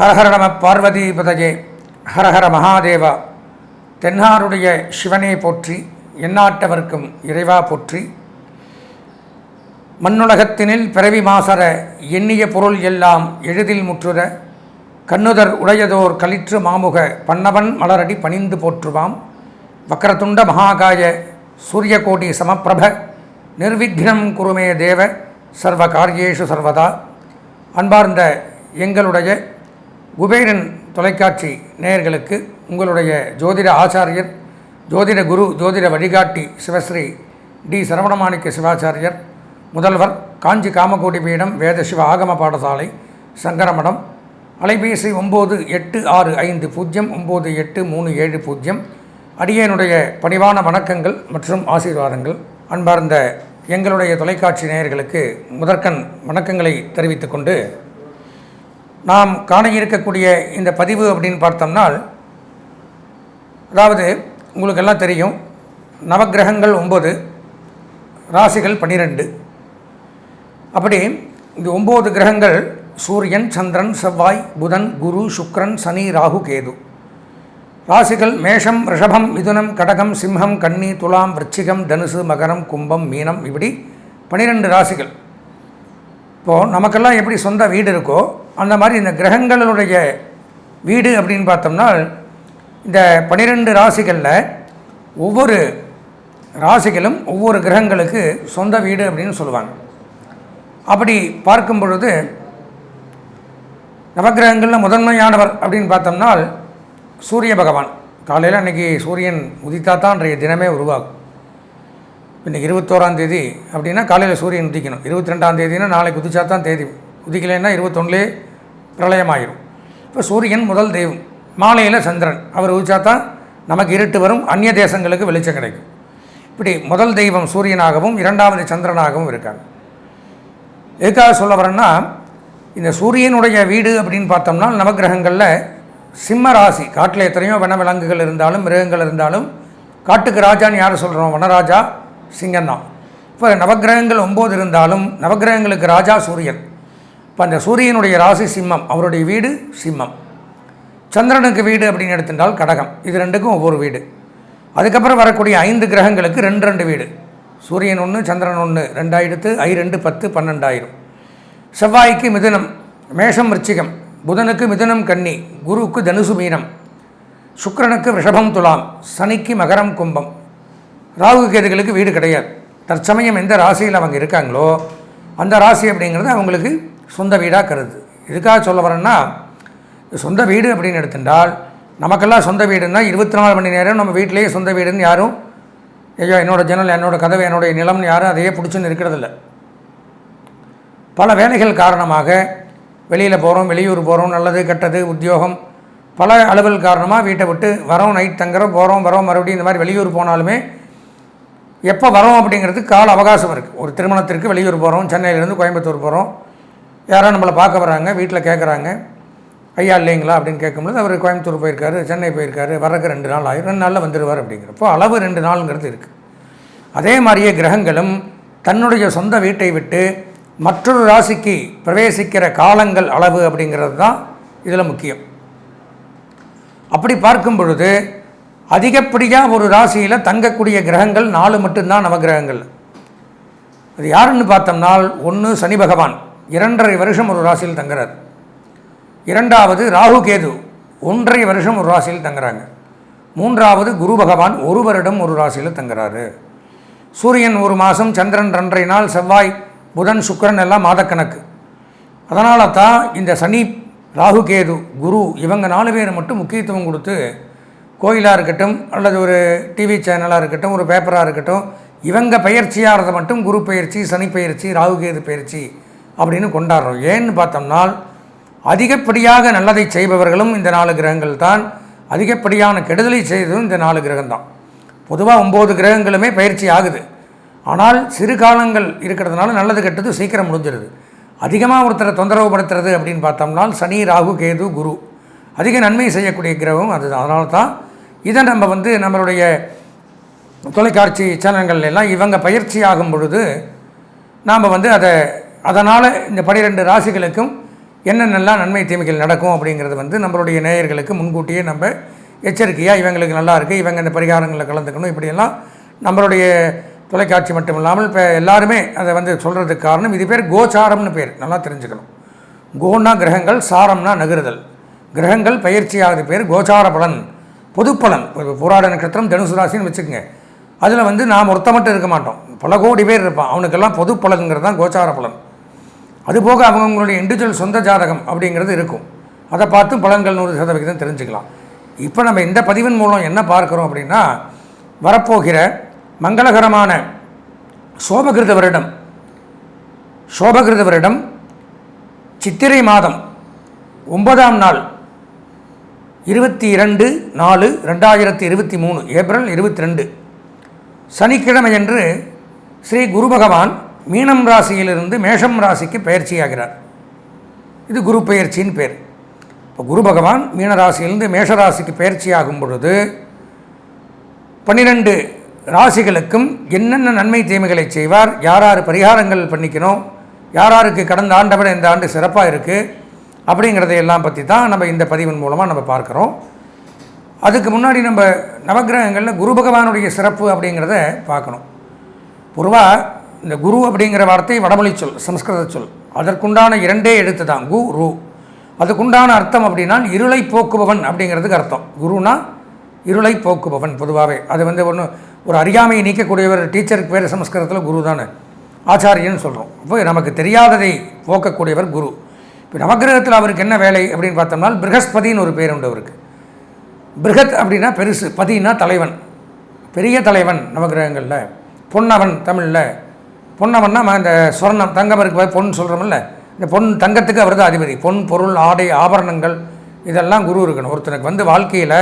ஹரஹர நம பார்வதி பதஜே ஹரஹர மகாதேவா. தென்னாருடைய சிவனே போற்றி எண்ணாட்டவர்க்கும் இறைவா போற்றி. மண்ணுலகத்தினில் பிறவி மாசர எண்ணிய பொருள் எல்லாம் எளிதில் முற்றுத. கண்ணுதர் உடையதோர் களிற்று மாமுக பன்னவன் மலரடி பணிந்து போற்றுவாம். வக்கரதுண்ட மகாகாய சூரியகோடி சமப்பிரப. நிர்விக்னம் குருமே தேவ சர்வ காரியேஷு சர்வதா. அன்பார்ந்த எங்களுடைய குபேரன் தொலைக்காட்சி நேயர்களுக்கு உங்களுடைய ஜோதிட ஆச்சாரியர் ஜோதிட குரு ஜோதிட வழிகாட்டி சிவஸ்ரீ டி. சரவணமாணிக்க சிவாச்சாரியர் முதல்வர் காஞ்சி காமகோடி பீடம் வேத சிவ ஆகம பாடசாலை சங்கரமடம் அலைபேசி ஒம்பது எட்டு ஆறு ஐந்து பூஜ்ஜியம் ஒம்பது எட்டு மூணு ஏழு பூஜ்ஜியம் அடியனுடைய பணிவான வணக்கங்கள் மற்றும் ஆசீர்வாதங்கள். அன்பார்ந்த எங்களுடைய தொலைக்காட்சி நேயர்களுக்கு முதற்கண் வணக்கங்களை தெரிவித்துக்கொண்டு நாம் காண இருக்கக்கூடிய இந்த பதிவு அப்படின்னு பார்த்தோம்னால் அதாவது உங்களுக்கு எல்லாம் தெரியும் நவக்கிரகங்கள் ஒம்பது ராசிகள் பன்னிரெண்டு அப்படி இந்த ஒம்பது கிரகங்கள் சூரியன் சந்திரன் செவ்வாய் புதன் குரு சுக்ரன் சனி ராகு கேது. ராசிகள் மேஷம் ரிஷபம் மிதுனம் கடகம் சிம்ஹம் கன்னி துலாம் விருச்சிகம் தனுசு மகரம் கும்பம் மீனம் இப்படி பனிரெண்டு ராசிகள். இப்போது நமக்கெல்லாம் எப்படி சொந்த வீடு இருக்கோ அந்த மாதிரி இந்த கிரகங்களுடைய வீடு அப்படின்னு பார்த்தோம்னா இந்த பன்னிரெண்டு ராசிகளில் ஒவ்வொரு ராசிகளும் ஒவ்வொரு கிரகங்களுக்கு சொந்த வீடு அப்படின்னு சொல்லுவாங்க. அப்படி பார்க்கும் பொழுது நவக்கிரகங்களில் முதன்மையானவர் அப்படின்னு பார்த்தோம்னால் சூரிய பகவான். காலையில் அன்றைக்கி சூரியன் உதித்தா தான் அன்றைய தினமே உருவாகும். இன்றைக்கி இருபத்தோராம் தேதி அப்படின்னா காலையில் சூரியன் உதிக்கணும். இருபத்தி ரெண்டாம் தேதினா நாளைக்கு உதிச்சா தான் தேதி. உதிக்கலைன்னா இருபத்தொன்னுலே பிரளயமாயிரும். இப்போ சூரியன் முதல் தெய்வம். மாலையில் சந்திரன். அவர் உதிச்சா தான் நமக்கு இருட்டு வரும் அந்நிய தேசங்களுக்கு வெளிச்சம் கிடைக்கும். இப்படி முதல் தெய்வம் சூரியனாகவும் இரண்டாவது சந்திரனாகவும் இருக்காங்க. எதுக்காக சொல்ல வரேன்னா இந்த சூரியனுடைய வீடு அப்படின்னு பார்த்தோம்னா நவகிரகங்களில் சிம்ம ராசி காட்டில் எத்தனையோ வன விலங்குகள் இருந்தாலும் மிருகங்கள் இருந்தாலும் காட்டுக்கு ராஜான்னு யார் சொல்கிறோம் வனராஜா சிங்கம் தான் இப்போ நவக்கிரகங்கள் ஒம்பது இருந்தாலும் நவக்கிரகங்களுக்கு ராஜா சூரியன். இப்போ அந்த சூரியனுடைய ராசி சிம்மம் அவருடைய வீடு சிம்மம். சந்திரனுக்கு வீடு அப்படின்னு எடுத்துட்டால் கடகம். இது ரெண்டுக்கும் ஒவ்வொரு வீடு. அதுக்கப்புறம் வரக்கூடிய ஐந்து கிரகங்களுக்கு ரெண்டு ரெண்டு வீடு. சூரியன் ஒன்று சந்திரன் ஒன்று ரெண்டாயிரத்து ஐ ரெண்டு பத்து பன்னெண்டாயிரம். செவ்வாய்க்கு மிதுனம் மேஷம் ரிச்சிகம் புதனுக்கு மிதுனம் கன்னி குருவுக்கு தனுசு மீனம் சுக்கரனுக்கு ரிஷபம் துலாம் சனிக்கு மகரம் கும்பம். ராகு கேதுகளுக்கு வீடு கிடையாது. தற்சமயம் எந்த ராசியில் அவங்க இருக்காங்களோ அந்த ராசி அப்படிங்கிறது அவங்களுக்கு சொந்த வீடாக கருது. இதுக்காக சொல்ல வரேன்னா சொந்த வீடு அப்படின்னு எடுத்துட்டால் நமக்கெல்லாம் சொந்த வீடுன்னா இருபத்தி நாலு மணி நேரம் நம்ம வீட்டிலேயே சொந்த வீடுன்னு யாரும் ஐயோ என்னோட ஜன்னல் என்னோட கதவு என்னுடைய நிலம்னு யாரும் அதையே பிடிச்சுன்னு இருக்கிறதில்ல. பல வேலைகள் காரணமாக வெளியில் போகிறோம் வெளியூர் போகிறோம் நல்லது கெட்டது உத்தியோகம் பல அளவுகள் காரணமாக வீட்டை விட்டு வரோம் நைட் தங்குறோம் போகிறோம் வரோம் மறுபடியும் இந்த மாதிரி வெளியூர் போனாலுமே எப்போ வரோம் அப்படிங்கிறதுக்கு கால அவகாசம் இருக்குது ஒரு திருமணத்திற்கு வெளியூர் போகிறோம் சென்னையிலேருந்து கோயம்புத்தூர் போகிறோம் யாரோ நம்மளை பார்க்க வராங்க வீட்டில் கேட்குறாங்க ஐயா இல்லைங்களா அப்படின்னு கேட்கும்போது அவர் கோயம்புத்தூர் போயிருக்காரு சென்னை போயிருக்காரு வரக்கு ரெண்டு நாள் ஆயிரம் ரெண்டு நாளில் வந்துடுவார் அப்படிங்கிறப்போ அளவு ரெண்டு நாளுங்கிறது இருக்குது அதே மாதிரியே கிரகங்களும் தன்னுடைய சொந்த வீட்டை விட்டு மற்றொரு ராசிக்கு பிரவேசிக்கிற காலங்கள் அளவு அப்படிங்கிறது தான் இதில் முக்கியம். அப்படி பார்க்கும் பொழுது அதிகப்படியாக ஒரு ராசியில் தங்கக்கூடிய கிரகங்கள் நாலு மட்டும்தான் நவகிரகங்கள் அது யாருன்னு பார்த்தோம்னால் ஒன்று சனி பகவான். இரண்டரை வருஷம் ஒரு ராசியில் தங்குறார். இரண்டாவது ராகு கேது. ஒன்றரை வருஷம் ஒரு ராசியில் தங்குறாங்க. மூன்றாவது குரு பகவான் ஒரு வருடம் ஒரு ராசியில் தங்குறாரு. சூரியன் ஒரு மாதம் சந்திரன் ரெண்டரை நாள் செவ்வாய் புதன் சுக்கிரன் எல்லாம் மாதக்கணக்கு. அதனால தான் இந்த சனி ராகு கேது குரு இவங்க நாலு பேர் மட்டும் முக்கியத்துவம் கொடுத்து கோயிலாக இருக்கட்டும் அல்லது ஒரு டிவி சேனலாக இருக்கட்டும் ஒரு பேப்பராக இருக்கட்டும் இவங்க பயிற்சியாகிறத மட்டும் குரு பயிற்சி சனி பயிற்சி ராகு கேது பயிற்சி அப்படின்னு கொண்டாடுறோம். ஏன்னு பார்த்தோம்னால் அதிகப்படியாக நல்லதை செய்பவர்களும் இந்த நாலு கிரகங்கள் தான் அதிகப்படியான கெடுதலை செய்ததும் இந்த நாலு கிரகம் தான் பொதுவாக ஒம்பது கிரகங்களுமே பயிற்சி ஆகுது. ஆனால் சிறு காலங்கள் இருக்கிறதுனால நல்லது கெட்டது சீக்கிரம் முடிஞ்சிருது. அதிகமாக ஒருத்தரை தொந்தரவு படுத்துறது அப்படின்னு பார்த்தோம்னால் சனி ராகு கேது குரு. அதிக நன்மை செய்யக்கூடிய கிரகம் அது. அதனால தான் இதை நம்ம வந்து நம்மளுடைய தொலைக்காட்சி சேனல்கள் எல்லாம் இவங்க பயிற்சி ஆகும் பொழுது நாம் வந்து அதை அதனால் இந்த பனிரெண்டு ராசிகளுக்கும் என்னென்னலாம் நன்மை தீமைகள் நடக்கும் அப்படிங்கிறது வந்து நம்மளுடைய நேயர்களுக்கு முன்கூட்டியே நம்ம எச்சரிக்கையாக இவங்களுக்கு நல்லா இருக்குது இவங்க இந்த பரிகாரங்களில் கலந்துக்கணும் இப்படியெல்லாம் நம்மளுடைய தொலைக்காட்சி மட்டும் இல்லாமல் இப்போ எல்லாருமே அதை வந்து சொல்கிறதுக்கு காரணம் இது பேர் கோச்சாரம்னு பேர். நல்லா தெரிஞ்சுக்கணும். கோனா கிரகங்கள் சாரம்னா நகருதல். கிரகங்கள் பயிற்சியாகிறது பேர் கோச்சார பலன் பொதுப்பலன். இப்போ போராட நட்சத்திரம் தனுசு ராசின்னு வச்சுக்கோங்க. அதில் வந்து நாம் ஒருத்த மட்டும் இருக்க மாட்டோம். பல கோடி பேர் இருப்பான் அவனுக்கெல்லாம் பொது பலன்கிறது தான் கோச்சார பலன். அதுபோக அவங்கவுங்களுடைய இண்டிவிஜுவல் சொந்த ஜாதகம் அப்படிங்கிறது இருக்கும். அதை பார்த்து பலன்கள் நூறு சதவிகிதம் தெரிஞ்சுக்கலாம். இப்போ நம்ம இந்த பதிவின் மூலம் என்ன பார்க்குறோம் அப்படின்னா வரப்போகிற மங்களகரமான சோபகிருத வருடம். சோபகிருத வருடம் சித்திரை மாதம் ஒன்பதாம் நாள் இருபத்தி இரண்டு நாலு ரெண்டாயிரத்தி இருபத்தி மூணு ஏப்ரல் இருபத்தி ரெண்டு சனிக்கிழமையன்று ஸ்ரீ குரு பகவான் மீனம் ராசியிலிருந்து மேஷம் ராசிக்கு பயிற்சியாகிறார் இது குரு பயிற்சியின் பேர். இப்போ குரு பகவான் மீனராசியிலிருந்து மேஷராசிக்கு பயிற்சியாகும் பொழுது பன்னிரெண்டு ராசிகளுக்கும் என்னென்ன நன்மை தீமைகளை செய்வார் யார் யார் பரிகாரங்கள் பண்ணிக்கணும் யார் யாருக்கு கடந்த ஆண்டை விட இந்த ஆண்டு சிறப்பாக இருக்குது அப்படிங்கிறதையெல்லாம் பற்றி தான் நம்ம இந்த பதிவின் மூலமாக நம்ம பார்க்குறோம். அதுக்கு முன்னாடி நம்ம நவக்கிரகங்களில் குரு பகவானுடைய சிறப்பு அப்படிங்கிறத பார்க்கணும். பொதுவாக இந்த குரு அப்படிங்கிற வார்த்தை வடமொழி சொல் சம்ஸ்கிருத சொல். அதற்குண்டான இரண்டே எழுத்து தான் கு ரு. அதுக்குண்டான அர்த்தம் அப்படின்னா இருளை போக்குபவன் அப்படிங்கிறதுக்கு அர்த்தம். குருனா இருளை போக்குபவன் பொதுவாகவே அது வந்து ஒன்று ஒரு அறியாமையை நீக்கக்கூடியவர் டீச்சருக்கு பேர் சமஸ்கிருதத்தில் குரு தானே? ஆச்சாரியன்னு சொல்கிறோம் அப்போ நமக்கு தெரியாததை போக்கக்கூடியவர் குரு. இப்போ நவக்கிரகத்தில் அவருக்கு என்ன வேலை அப்படின்னு பார்த்தோம்னா ப்ரகஸ்பதின்னு ஒரு பேர் உண்டு அவருக்கு. பிருகத் அப்படின்னா பெருசு பதினா தலைவன். பெரிய தலைவன் நவகிரகங்களில். பொன்னவன் தமிழில். பொன்னவன்னா இந்த சொர்ணம் தங்கம் இருக்கு பொன் சொல்கிறோம்ல இந்த பொன் தங்கத்துக்கு அவர் தான் அதிபதி. பொன் பொருள் ஆடை ஆபரணங்கள் இதெல்லாம் குரு இருக்கணும். ஒருத்தனுக்கு வந்து வாழ்க்கையில்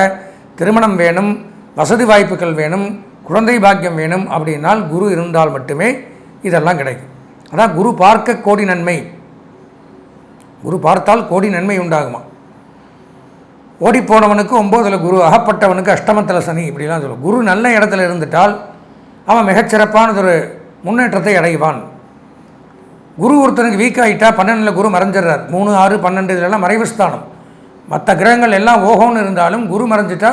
திருமணம் வேணும் வசதி வாய்ப்புகள் வேணும் குழந்தை பாக்கியம் வேணும் அப்படின்னால் குரு இருந்தால் மட்டுமே இதெல்லாம் கிடைக்கும். அதான் குரு பார்க்க கோடி நன்மை. குரு பார்த்தால் கோடி நன்மை உண்டாகுமா? ஓடிப்போனவனுக்கு ஒம்போதில் குரு அகப்பட்டவனுக்கு அஷ்டமத்தில் சனி இப்படிலாம் சொல்லுவோம். குரு நல்ல இடத்துல இருந்துட்டால் அவன் மிகச்சிறப்பானதொரு முன்னேற்றத்தை அடைவான். குரு ஒருத்தனுக்கு வீக் ஆகிட்டா பன்னெண்டில் குரு மறைஞ்சிடுறார். மூணு ஆறு பன்னெண்டு இதெல்லாம் மறைவு ஸ்தானம். மற்ற கிரகங்கள் எல்லாம் ஓஹோன்னு இருந்தாலும் குரு மறைஞ்சிட்டா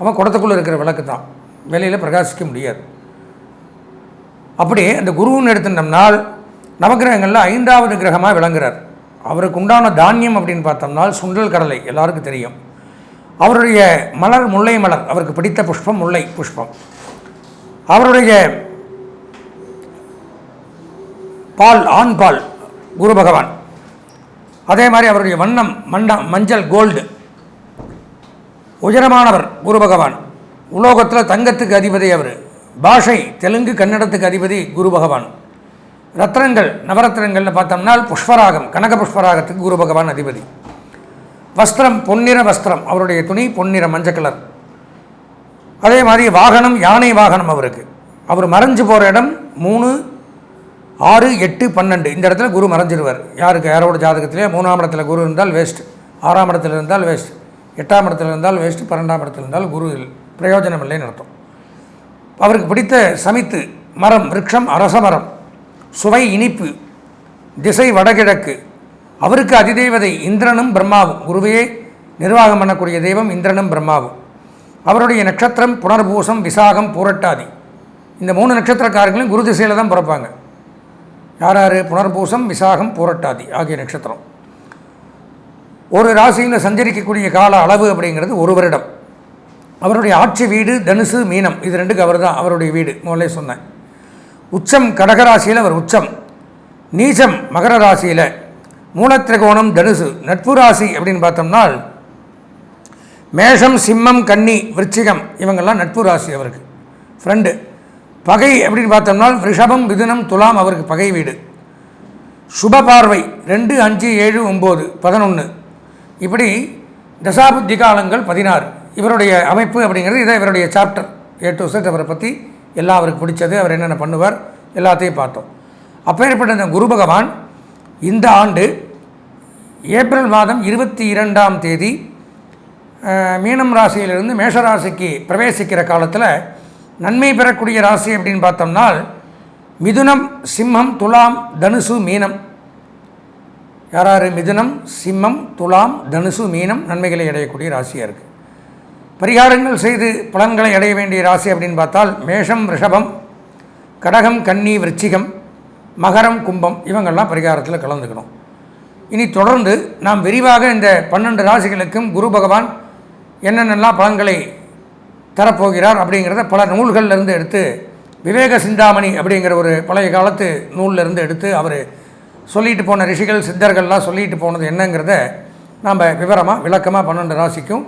அவன் குடத்துக்குள்ளே இருக்கிற விளக்கு தான் வெளியில் பிரகாசிக்க முடியாது. அப்படி அந்த குருன்னு எடுத்துட்டோம்னால் நவகிரகங்களில் ஐந்தாவது கிரகமாக விளங்குறார். அவருக்கு உண்டான தானியம் அப்படின்னு பார்த்தோம்னா சுண்டல் கடலை எல்லாருக்கும் தெரியும். அவருடைய மலர் முல்லை மலர் அவருக்கு பிடித்த புஷ்பம் முல்லை புஷ்பம். அவருடைய பால் ஆண் பால் குரு பகவான். அதே மாதிரி அவருடைய வண்ணம் மண்டம் மஞ்சள் கோல்டு. உயரமானவர் குரு பகவான். உலோகத்தில் தங்கத்துக்கு அதிபதி அவர். பாஷை தெலுங்கு கன்னடத்துக்கு அதிபதி குரு பகவான். ரத்னங்கள் நவரத்னங்கள்னு பார்த்தோம்னா புஷ்பராகம் கனக புஷ்பராகத்துக்கு குரு பகவான் அதிபதி. வஸ்திரம் பொன்னிற வஸ்திரம் அவருடைய துணி பொன்னிற மஞ்சள் கலர். அதே மாதிரி வாகனம் யானை வாகனம் அவருக்கு. அவர் மறைஞ்சு போகிற இடம் மூணு ஆறு எட்டு பன்னெண்டு. இந்த இடத்துல குரு மறைஞ்சிருவார். யாருக்கு? யாரோட ஜாதகத்திலே? மூணாம் இடத்துல குரு இருந்தால் வேஸ்ட் ஆறாம் இடத்துல இருந்தால் வேஸ்ட் எட்டாம் இடத்துல இருந்தால் வேஸ்ட் பன்னெண்டாம் இடத்துல இருந்தால் குரு பிரயோஜனம் இல்லைன்னு அர்த்தம். அவருக்கு பிடித்த சமித்து மரம் விரக்ஷம் அரச மரம் சுவை இனிப்பு திசை வடகிழக்கு அவருக்கு அதிதேவதை இந்திரனும் பிரம்மாவும் குருவையே நிர்வாகம் பண்ணக்கூடிய தெய்வம் இந்திரனும் பிரம்மாவும். அவருடைய நட்சத்திரம் புனர்பூசம் விசாகம் பூரட்டாதி. இந்த மூணு நட்சத்திரக்காரங்களும் குரு திசையில் தான் பிறப்பாங்க. யார் யார் புனர்பூசம் விசாகம் பூரட்டாதி ஆகிய நட்சத்திரம். ஒரு ராசியில் சஞ்சரிக்கக்கூடிய கால அளவு அப்படிங்கிறது ஒரு வருடம். அவருடைய ஆட்சி வீடு தனுசு மீனம். இது ரெண்டுக்கு அவர் தான் அவருடைய வீடு. முதலே சொன்னேன். உச்சம் கடகராசியில் அவர் உச்சம். நீச்சம் மகர ராசியில். மூலத்திரிகோணம் தனுசு. நட்பு ராசி அப்படின்னு பார்த்தோம்னா மேஷம் சிம்மம் கன்னி விருச்சிகம் இவங்கெல்லாம் நட்பு ராசி அவருக்கு. ஃப்ரெண்டு பகை அப்படின்னு பார்த்தோம்னா ரிஷபம் மிதுனம் துலாம் அவருக்கு பகை வீடு. சுப பார்வை. ரெண்டு அஞ்சு ஏழு ஒம்பது பதினொன்று இப்படி தசாபுத்தி காலங்கள் பதினாறு. இவருடைய அமைப்பு அப்படிங்கிறது இதை இவருடைய சாப்டர் ஏ டு செட் அவரை பற்றி எல்லாம் அவருக்கு பிடிச்சது. அவர் என்னென்ன பண்ணுவார் எல்லாத்தையும் பார்த்தோம். அப்பேற்பட்ட இந்த குரு பகவான் இந்த ஆண்டு ஏப்ரல் மாதம் இருபத்தி இரண்டாம் தேதி மீனம் ராசியிலிருந்து மேஷ ராசிக்கு பிரவேசிக்கிற காலத்தில் நன்மை பெறக்கூடிய ராசி அப்படின்னு பார்த்தோம்னால் மிதுனம் சிம்மம் துலாம் தனுசு மீனம். யாராரு? மிதுனம் சிம்மம் துலாம் தனுசு மீனம் நன்மைகளை அடையக்கூடிய ராசியாக இருக்குது பரிகாரங்கள் செய்து பலன்களை அடைய வேண்டிய ராசி அப்படின்னு பார்த்தால் மேஷம் ரிஷபம் கடகம் கன்னி விருச்சிகம் மகரம் கும்பம் இவங்கெல்லாம் பரிகாரத்தில் கலந்துக்கணும். இனி தொடர்ந்து நாம் விரிவாக இந்த பன்னெண்டு ராசிகளுக்கும் குரு பகவான் என்னென்னலாம் பலன்களை தரப்போகிறார் அப்படிங்கிறத பல நூல்கள்லருந்து எடுத்து விவேக சிந்தாமணி அப்படிங்கிற ஒரு பழைய காலத்து நூல்லிருந்து எடுத்து அவர் சொல்லிட்டு போன ரிஷிகள் சித்தர்கள்லாம் சொல்லிட்டு போனது என்னங்கிறத நாம் விவரமாக விளக்கமாக பன்னெண்டு ராசிக்கும்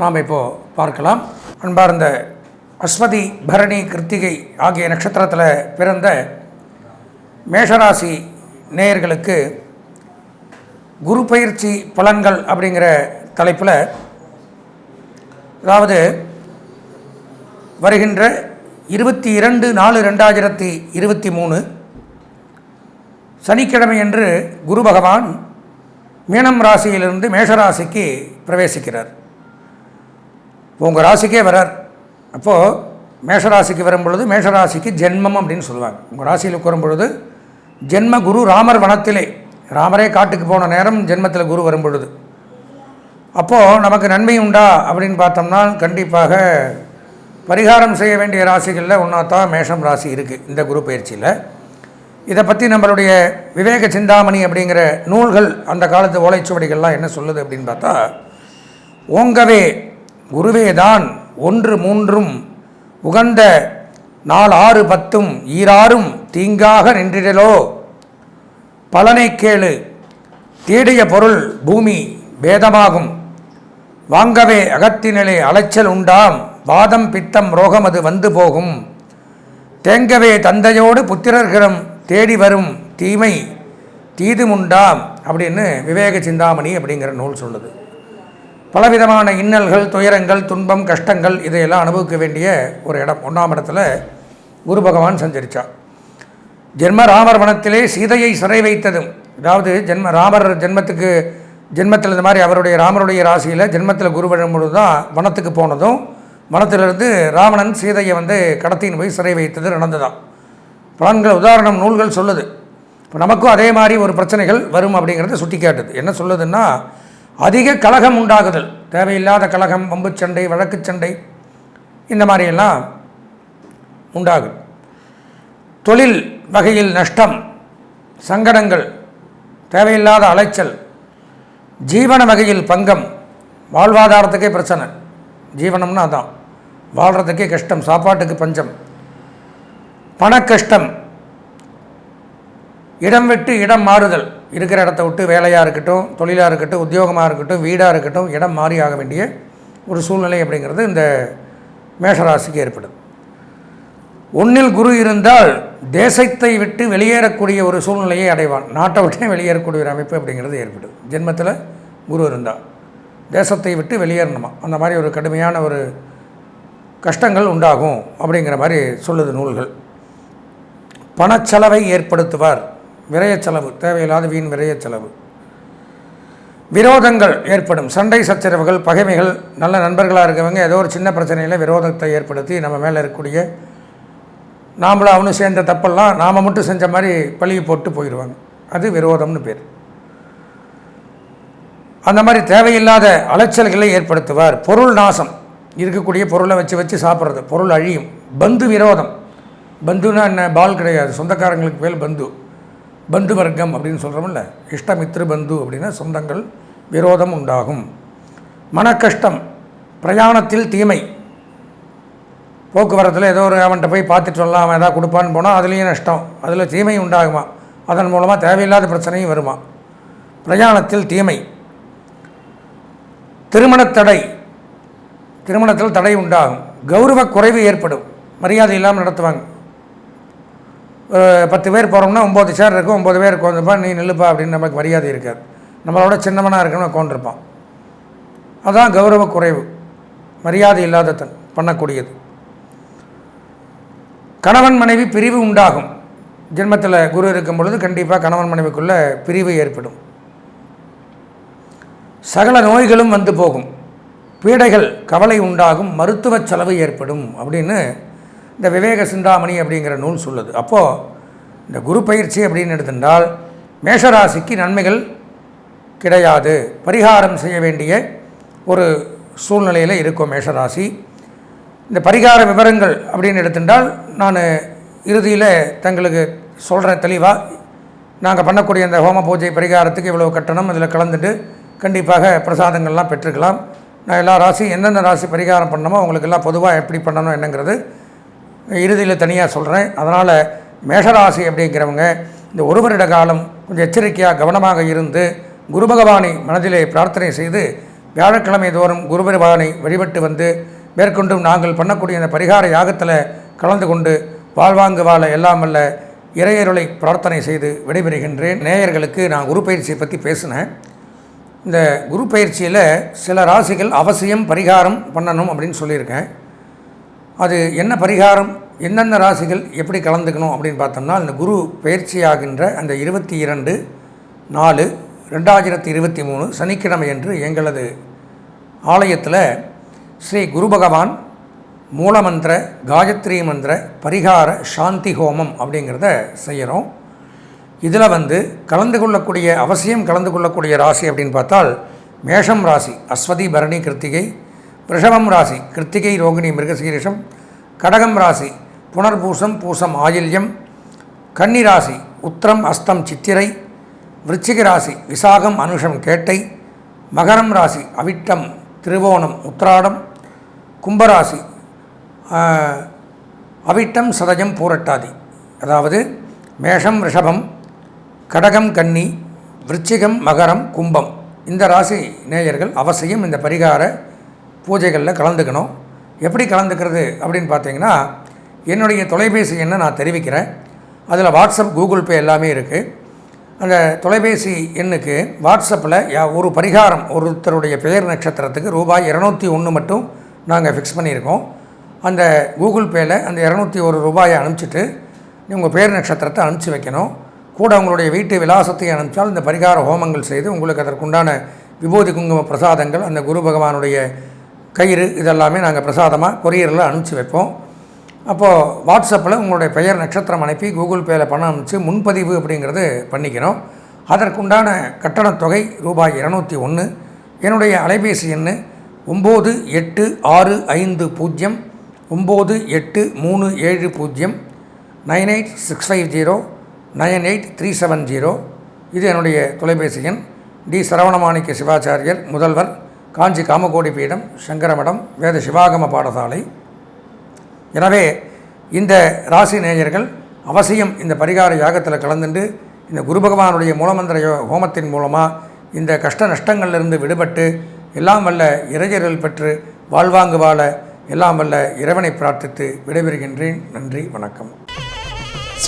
நாம் இப்போது பார்க்கலாம். அன்பார்ந்த அஸ்வதி பரணி கிருத்திகை ஆகிய நட்சத்திரத்தில் பிறந்த மேஷராசி நேயர்களுக்கு குரு பயிற்சி பலன்கள் அப்படிங்கிற தலைப்பில் அதாவது வருகின்ற இருபத்தி இரண்டு நாலு ரெண்டாயிரத்தி இருபத்தி மூணு சனிக்கிழமையன்று குரு பகவான் மீனம் ராசியிலிருந்து மேஷராசிக்கு பிரவேசிக்கிறார். இப்போ உங்கள் ராசிக்கே வரார். அப்போது மேஷராசிக்கு வரும்பொழுது மேஷராசிக்கு ஜென்மம் அப்படின்னு சொல்லுவாங்க. உங்கள் ராசியில் வரும் பொழுது ஜென்ம குரு ராமர் வனத்திலே ராமரே காட்டுக்கு போன நேரம் ஜென்மத்தில் குரு வரும்பொழுது. அப்போது நமக்கு நன்மை உண்டா அப்படின்னு பார்த்தோம்னா கண்டிப்பாக பரிகாரம் செய்ய வேண்டிய ராசிகளில் ஒன்றாத்தான் மேஷம் ராசி இருக்குது இந்த குரு பயிற்சியில். இதை பற்றி நம்மளுடைய விவேக சிந்தாமணி அப்படிங்கிற நூல்கள் அந்த காலத்து ஓலைச்சுவடிகள்லாம் என்ன சொல்லுது அப்படின்னு பார்த்தா ஓங்கவே குருவேதான் ஒன்று மூன்றும் உகந்த நாள் ஆறு பத்தும் ஈராறும் தீங்காக நின்றிடலோ? பலனை கேளு. தேடிய பொருள் பூமி வேதமாகும். வாங்கவே அகத்தினிலே அலைச்சல் உண்டாம். வாதம் பித்தம் ரோகம் அது வந்து போகும். தேங்கவே தந்தையோடு புத்திரர்களிடம் தேடி வரும் தீமை தீதுமுண்டாம் அப்படின்னு விவேக சிந்தாமணி அப்படிங்கிற நூல் சொல்லுது. பலவிதமான இன்னல்கள் துயரங்கள் துன்பம் கஷ்டங்கள் இதையெல்லாம் அனுபவிக்க வேண்டிய ஒரு இடம். ஒன்றாம் இடத்துல குரு பகவான் சஞ்சரித்தார் ஜென்ம ராமர் வனத்திலே சீதையை சிறை வைத்ததும். அதாவது ஜென்ம ராமர் ஜென்மத்துக்கு ஜென்மத்தில் இந்த மாதிரி அவருடைய ராமருடைய ராசியில் ஜென்மத்தில் குரு வரும்பொழுது தான் வனத்துக்கு போனதும் வனத்திலிருந்து ராவணன் சீதையை வந்து கடத்தின்னு போய் சிறை வைத்தது நடந்ததான் பலன்கள் உதாரணம் நூல்கள் சொல்லுது. இப்போ நமக்கும் அதே மாதிரி ஒரு பிரச்சனைகள் வரும் அப்படிங்கிறத சுட்டி காட்டுது என்ன சொல்லுதுன்னா அதிக கலகம் உண்டாகுதல். தேவையில்லாத கலகம் வம்பு சண்டை வழக்கு சண்டை இந்த மாதிரியெல்லாம் உண்டாகுது. தொழில் வகையில் நஷ்டம் சங்கடங்கள் தேவையில்லாத அலைச்சல் ஜீவன வகையில் பங்கம் வாழ்வாதாரத்துக்கே பிரச்சனை. ஜீவனம்னா அதான். வாழ்கிறதுக்கே கஷ்டம் சாப்பாட்டுக்கு பஞ்சம். பணக்கஷ்டம் இடம் விட்டு இடம் மாறுதல். இருக்கிற இடத்த விட்டு வேலையாக இருக்கட்டும் தொழிலாக இருக்கட்டும் உத்தியோகமாக இருக்கட்டும் வீடாக இருக்கட்டும் இடம் மாறி ஆக வேண்டிய ஒரு சூழ்நிலை அப்படிங்கிறது இந்த மேஷராசிக்கு ஏற்படுது. ஒன்றில் குரு இருந்தால் தேசத்தை விட்டு வெளியேறக்கூடிய ஒரு சூழ்நிலையை அடைவான். நாட்டை விட்டே வெளியேறக்கூடிய ஒரு அமைப்பு அப்படிங்கிறது ஏற்படுது. ஜென்மத்தில் குரு இருந்தால் தேசத்தை விட்டு வெளியேறணுமா? அந்த மாதிரி ஒரு கடுமையான ஒரு கஷ்டங்கள் உண்டாகும் அப்படிங்கிற மாதிரி சொல்லுது நூல்கள். பணச்செலவை ஏற்படுத்துவார். விரயச் செலவு தேவையில்லாத வீண் விரயச் செலவு விரோதங்கள் ஏற்படும். சண்டை சச்சரவுகள் பகைமைகள் நல்ல நண்பர்களாக இருக்கவங்க ஏதோ ஒரு சின்ன பிரச்சனையில் விரோதத்தை ஏற்படுத்தி நம்ம மேலே இருக்கக்கூடிய நாமளும் அவனும் சேர்ந்த தப்பெல்லாம் நாம் மட்டும் செஞ்ச மாதிரி பழியை போட்டு போயிடுவாங்க. அது விரோதம்னு பேர். அந்த மாதிரி தேவையில்லாத அலைச்சல்களை ஏற்படுத்துவார். பொருள் நாசம். இருக்கக்கூடிய பொருளை வச்சு வச்சு சாப்பிட்றது. பொருள் அழியும். பந்து விரோதம். பந்துன்னா என்ன? பால் கிடையாது. சொந்தக்காரங்களுக்கு பேர் பந்து. பந்து வர்க்கம் அப்படின்னு சொல்கிறோம்ல இஷ்டமித்ரு பந்து அப்படின்னா சொந்தங்கள் விரோதம் உண்டாகும். மனக்கஷ்டம் பிரயாணத்தில் தீமை. போக்குவரத்தில் ஏதோ ஒரு அவன்கிட்ட போய் பார்த்துட்டு சொல்லலாம் அவன் எதாவது கொடுப்பான்னு போனால் அதுலேயும் நஷ்டம் அதில் தீமை உண்டாகுமா? அதன் மூலமாக தேவையில்லாத பிரச்சனையும் வருமா? பிரயாணத்தில் தீமை. திருமணத் தடை. திருமணத்தில் தடை உண்டாகும். கௌரவ குறைவு ஏற்படும். மரியாதை இல்லாமல் நடத்துவாங்க. பத்து பேர் போகிறோம்னா ஒம்பது சேர் இருக்கும் ஒம்பது பேர் உட்காந்துப்பா நீ நில்லுப்பா அப்படின்னு நமக்கு மரியாதை இருக்காது. நம்மளோட சின்னவனாக இருக்கணும் உட்காந்துருப்பான் அதுதான் கௌரவ குறைவு மரியாதை இல்லாத தன் பண்ணக்கூடியது. கணவன் மனைவி பிரிவு உண்டாகும். ஜென்மத்தில் குரு இருக்கும் பொழுது கண்டிப்பாக கணவன் மனைவிக்குள்ள பிரிவு ஏற்படும். சகல நோய்களும் வந்து போகும். பீடைகள் கவலை உண்டாகும். மருத்துவ செலவு ஏற்படும் அப்படின்னு இந்த விவேக சிந்தாமணி அப்படிங்கிற நூல் சொல்லுது. அப்போது இந்த குரு பயிற்சி அப்படின்னு எடுத்துட்டால் மேஷராசிக்கு நன்மைகள் கிடையாது. பரிகாரம் செய்ய வேண்டிய ஒரு சூழ்நிலையில் இருக்கும் மேஷராசி. இந்த பரிகார விவரங்கள் அப்படின்னு எடுத்துட்டால் நான் இறுதியில் தங்களுக்கு சொல்கிறேன் தெளிவாக நாங்கள் பண்ணக்கூடிய இந்த ஹோம பூஜை பரிகாரத்துக்கு இவ்வளோ கட்டணம் இதில் கலந்துட்டு கண்டிப்பாக பிரசாதங்கள்லாம் பெற்றுக்கலாம். நான் எல்லா ராசி எந்தெந்த ராசி பரிகாரம் பண்ணணுமோ அவங்களுக்கெல்லாம் பொதுவாக எப்படி பண்ணணும் என்னங்கிறது இறுதியில் தனியாக சொல்கிறேன் அதனால் மேஷராசி அப்படிங்கிறவங்க இந்த ஒரு வருட காலம் கொஞ்சம் எச்சரிக்கையாக கவனமாக இருந்து குரு பகவானை மனதிலே பிரார்த்தனை செய்து வியாழக்கிழமை தோறும் குரு பகவானை வழிபட்டு வந்து மேற்கொண்டும் நாங்கள் பண்ணக்கூடிய இந்த பரிகார யாகத்தில் கலந்து கொண்டு வாழ்வாங்கு வாழ எல்லாம் வல்ல இறையருளை பிரார்த்தனை செய்து விடைபெறுகின்றேன். நேயர்களுக்கு நான் குரு பயிற்சியை பற்றி பேசினேன். இந்த குரு பயிற்சியில் சில ராசிகள் அவசியம் பரிகாரம் பண்ணணும் அப்படின்னு சொல்லியிருக்கேன். அது என்ன பரிகாரம் எந்தெந்த ராசிகள் எப்படி கலந்துக்கணும் அப்படின்னு பார்த்தோம்னா இந்த குரு பயிற்சியாகின்ற அந்த இருபத்தி இரண்டு நாலு ரெண்டாயிரத்தி இருபத்தி மூணு சனிக்கிழமை என்று எங்களது ஆலயத்தில் ஸ்ரீ குரு பகவான் மூலமந்திர காயத்ரி மந்திர பரிகார சாந்தி ஹோமம் அப்படிங்கிறத செய்கிறோம் இதில் வந்து கலந்து கொள்ளக்கூடிய அவசியம் கலந்து கொள்ளக்கூடிய ராசி அப்படின்னு பார்த்தால் மேஷம் ராசி அஸ்வதி பரணி கிருத்திகை ரிஷபம் ராசி கிருத்திகை ரோகிணி மிருகசீரிஷம் கடகம் ராசி புனர்பூசம் பூசம் ஆயில்யம் கன்னி ராசி உத்திரம் அஸ்தம் சித்திரை விருச்சிக ராசி விசாகம் அனுஷம் கேட்டை மகரம் ராசி அவிட்டம் திருவோணம் உத்திராடம் கும்பராசி அவிட்டம் சதஜம் பூரட்டாதி. அதாவது மேஷம் ரிஷபம் கடகம் கன்னி விருச்சிகம் மகரம் கும்பம். இந்த ராசி நேயர்கள் அவசியம் இந்த பரிகார பூஜைகளில் கலந்துக்கணும். எப்படி கலந்துக்கிறது அப்படின்னு பார்த்தீங்கன்னா என்னுடைய தொலைபேசி எண்ணை நான் தெரிவிக்கிறேன். அதில் வாட்ஸ்அப் கூகுள் பே எல்லாமே இருக்குது அந்த தொலைபேசி எண்ணுக்கு வாட்ஸ்அப்பில் யா- ஒரு பரிகாரம் ஒருத்தருடைய பெயர் நட்சத்திரத்துக்கு ரூபாய் இரநூத்தி ஒன்று மட்டும் நாங்கள் ஃபிக்ஸ் பண்ணியிருக்கோம். அந்த கூகுள் பேயில் அந்த இரநூத்தி ஒரு ரூபாயை அனுப்பிச்சிட்டு உங்கள் பேர் நட்சத்திரத்தை அனுப்பிச்சி வைக்கணும். கூட உங்களுடைய வீட்டு விலாசத்தை அனுப்பிச்சால் இந்த பரிகார ஹோமங்கள் செய்து உங்களுக்கு அதற்குண்டான விபூதி குங்கும பிரசாதங்கள் அந்த குரு பகவானுடைய கயிறு இதெல்லாமே நாங்கள் பிரசாதமாக கொரியரில் அனுப்பிச்சி வைப்போம். அப்போது வாட்ஸ்அப்பில் உங்களுடைய பெயர் நட்சத்திரம் அனுப்பி கூகுள் பேயில் பணம் அனுப்பிச்சு முன்பதிவு அப்படிங்கிறது பண்ணிக்கிறோம். அதற்குண்டான கட்டணத் தொகை ரூபாய் இரநூத்தி ஒன்று என்னுடைய அலைபேசி எண் ஒம்பது எட்டு ஆறு ஐந்து பூஜ்ஜியம் ஒம்பது எட்டு மூணு ஏழு பூஜ்ஜியம் nine eight six five zero nine eight three seven zero. இது என்னுடைய தொலைபேசி எண். டி. சரவணமாணிக்க சிவாச்சாரியர் முதல்வர். காஞ்சி காமகோடி பீடம் சங்கரமடம் வேத சிவாகம பாடசாலை. எனவே இந்த ராசி நேயர்கள் அவசியம் இந்த பரிகார யாகத்தில் கலந்துண்டு இந்த குரு பகவானுடைய மூலமந்திர ஹோமத்தின் மூலமாக இந்த கஷ்ட நஷ்டங்களிலிருந்து விடுபட்டு எல்லாம் வல்ல இறையர்கள் பெற்று வாழ்வாங்கு வாழ எல்லாம் வல்ல இறைவனை பிரார்த்தித்து விடைபெறுகின்றேன். நன்றி வணக்கம்.